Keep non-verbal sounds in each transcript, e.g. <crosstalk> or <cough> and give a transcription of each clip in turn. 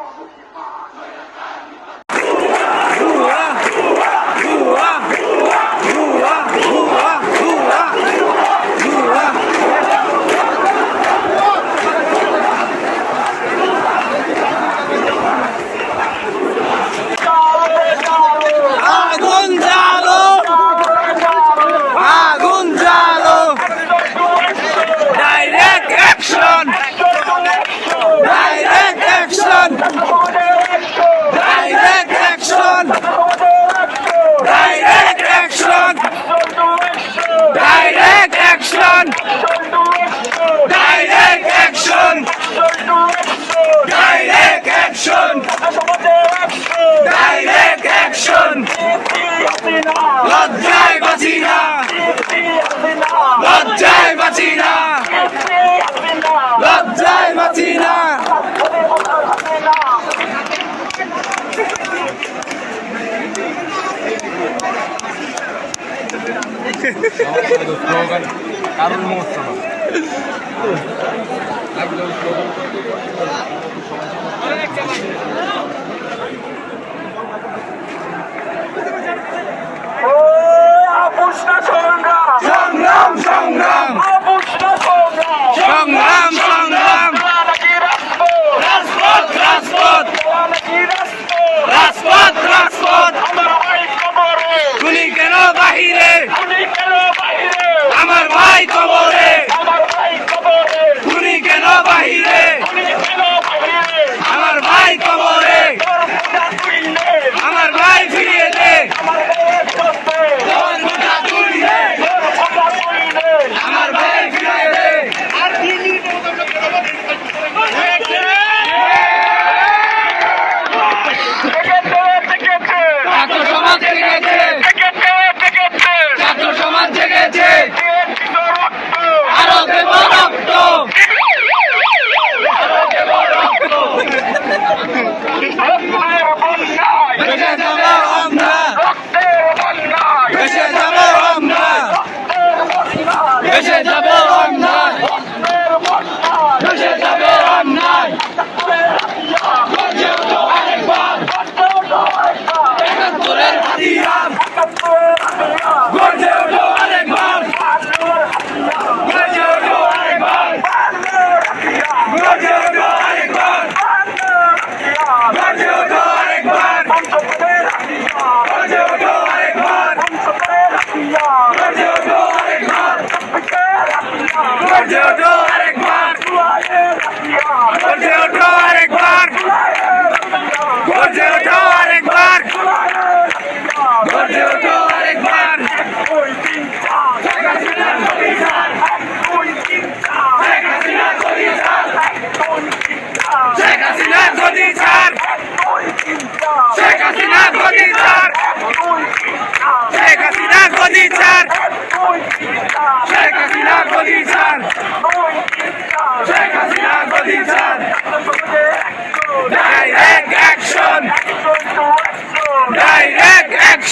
老子劈炮 <laughs> কারণ মহোৎসব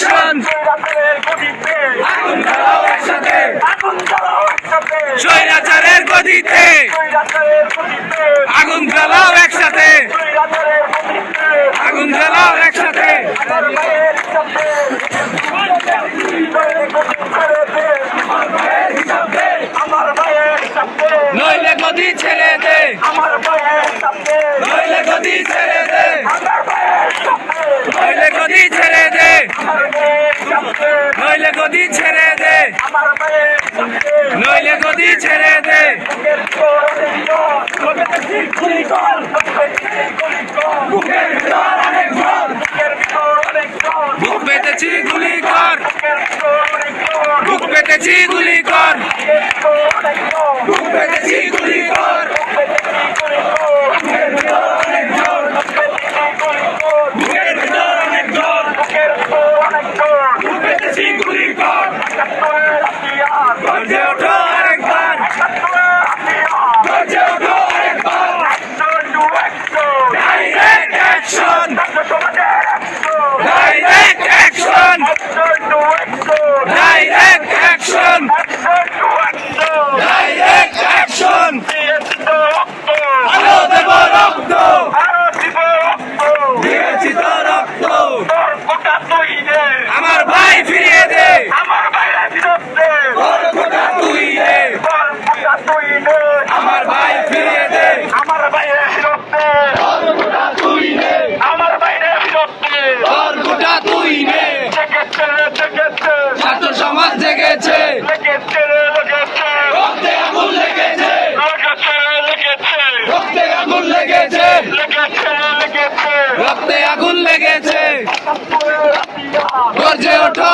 অ্যাকশন আগুন জ্বালাও একসাথে। আগুন জ্বালাও একসাথে। স্বৈরাচারের গদিতে। আগুন জ্বালাও একসাথে। আগুন জ্বালাও একসাথে নইলে গদি ছেড়ে দে। আমার নইলে গদি ছেড়ে দে। নইলে গদি ছেড়ে নইলে গদি ছেড়ে দে। নইলে গদি ছেড়ে দে। বুক পেতেছি গুলি কর। বুক পেতেছি গুলি কর। বুক পেতেছি গুলি up. জেগে ওঠো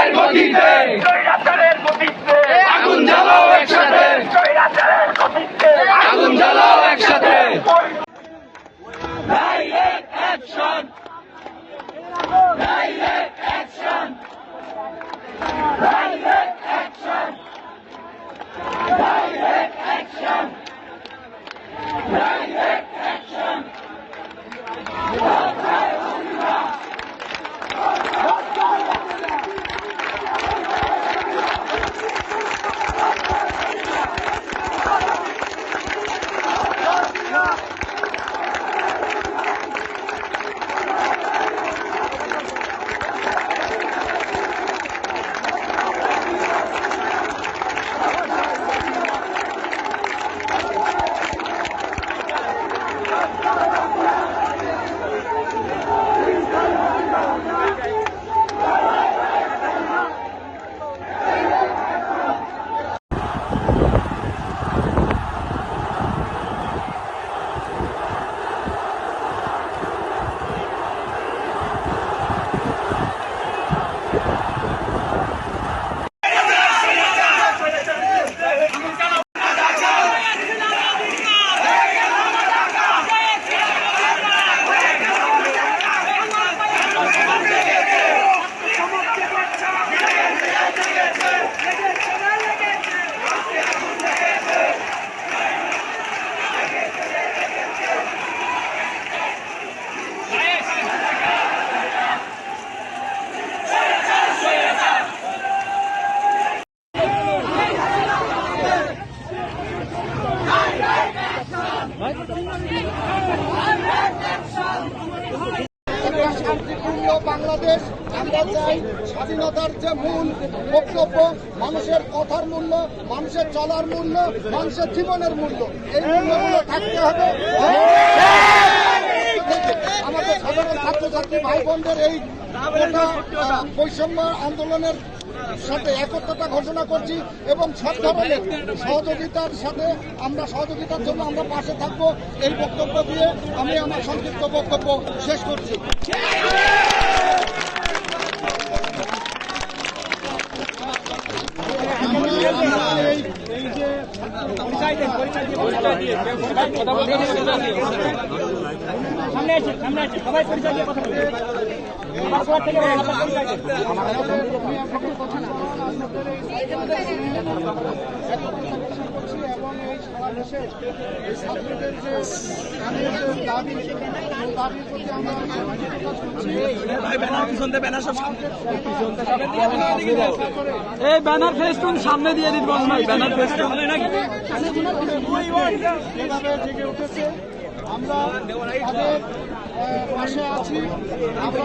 স্বৈরাচারের গতিতে স্বৈরাচারের গতিতে আগুন জ্বালাও একসাথে স্বৈরাচারের গতিতে আগুন জ্বালাও একসাথে ওই direct action direct action direct action direct action direct action একটা শান্তিপূর্ণ বাংলাদেশ, আমরা চাই স্বাধীনতার যে মূল বক্তব্য, মানুষের কথার মূল্য, মানুষের চলার মূল্য, মানুষের জীবনের মূল্য। এই মূল্যগুলো থাকতে হবে। আমাদের সাধারণ ছাত্রছাত্রী ভাই বোনদের এই বৈষম্য আন্দোলনের সাথে একত্রতা ঘোষণা করছি এবং সব ধরনের সহযোগিতার সাথে আমরা, সহযোগিতার জন্য আমরা পাশে থাকব। এই বক্তব্য দিয়ে আমি আমার সংক্ষিপ্ত বক্তব্য শেষ করছি। সামনে আছে সামনে আছে সবাই পরিচয় দিয়ে কথা বলবে থেকে এই ব্যানার ফেস্টুন সামনে দিয়ে দিন ভাই ব্যানার ফেস্টুন যেভাবে জেগে আমরা পাশে আছি। আমরা